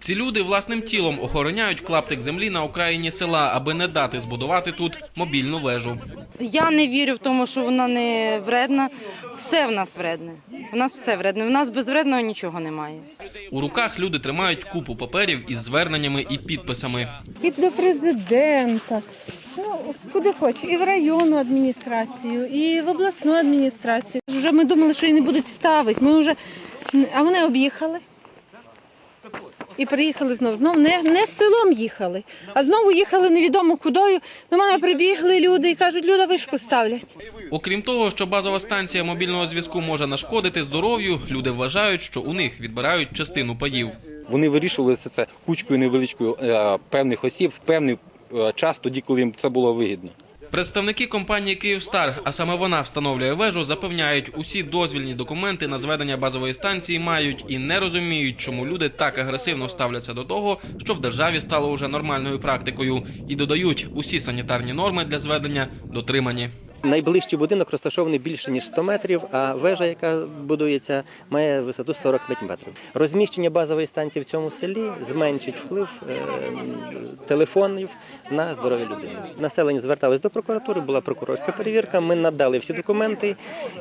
Ці люди власним тілом охороняють клаптик землі на окраїні села, аби не дати збудувати тут мобільну вежу. Я не вірю в тому, що вона не вредна. Все в нас вредне. У нас все вредне. У нас без вредного нічого немає. У руках люди тримають купу паперів із зверненнями і підписами. і до президента, ну, куди хоч, і в районну адміністрацію, і в обласну адміністрацію. Вже ми думали, що її не будуть ставити. Ми вже, а вони об'їхали. І приїхали знову. Знову не, не з селом їхали, а знову їхали невідомо кудою. До мене прибігли люди і кажуть, люди вишку ставлять. Окрім того, що базова станція мобільного зв'язку може нашкодити здоров'ю, люди вважають, що у них відбирають частину паїв. Вони вирішували це, це кучкою невеличкою е, певних осіб в певний е, час, тоді, коли їм це було вигідно. Представники компанії Київстар, а саме вона встановлює вежу, запевняють, усі дозвільні документи на зведення базової станції мають і не розуміють, чому люди так агресивно ставляться до того, що в державі стало уже нормальною практикою, і додають, усі санітарні норми для зведення дотримані. Найближчий будинок розташований більше ніж 100 метрів, а вежа, яка будується, має висоту 45 метрів. Розміщення базової станції в цьому селі зменшить вплив е, телефонів на здоров'я людини. Населення зверталось до прокуратури, була прокурорська перевірка. Ми надали всі документи.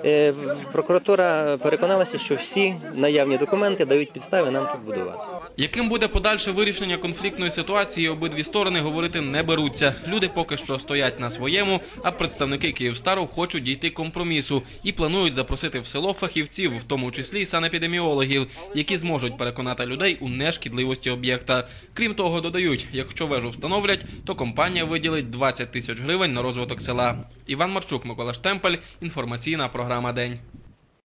Е, прокуратура переконалася, що всі наявні документи дають підстави нам тут будувати. Яким буде подальше вирішення конфліктної ситуації, обидві сторони говорити не беруться. Люди поки що стоять на своєму, а представники Київстару хочуть дійти компромісу і планують запросити в село фахівців, в тому числі санепідеміологів, які зможуть переконати людей у нешкідливості об'єкта. Крім того, додають, якщо вежу встановлять, то компанія виділить 20 тисяч гривень на розвиток села. Іван Марчук, Микола Штемпель. Інформаційна програма День.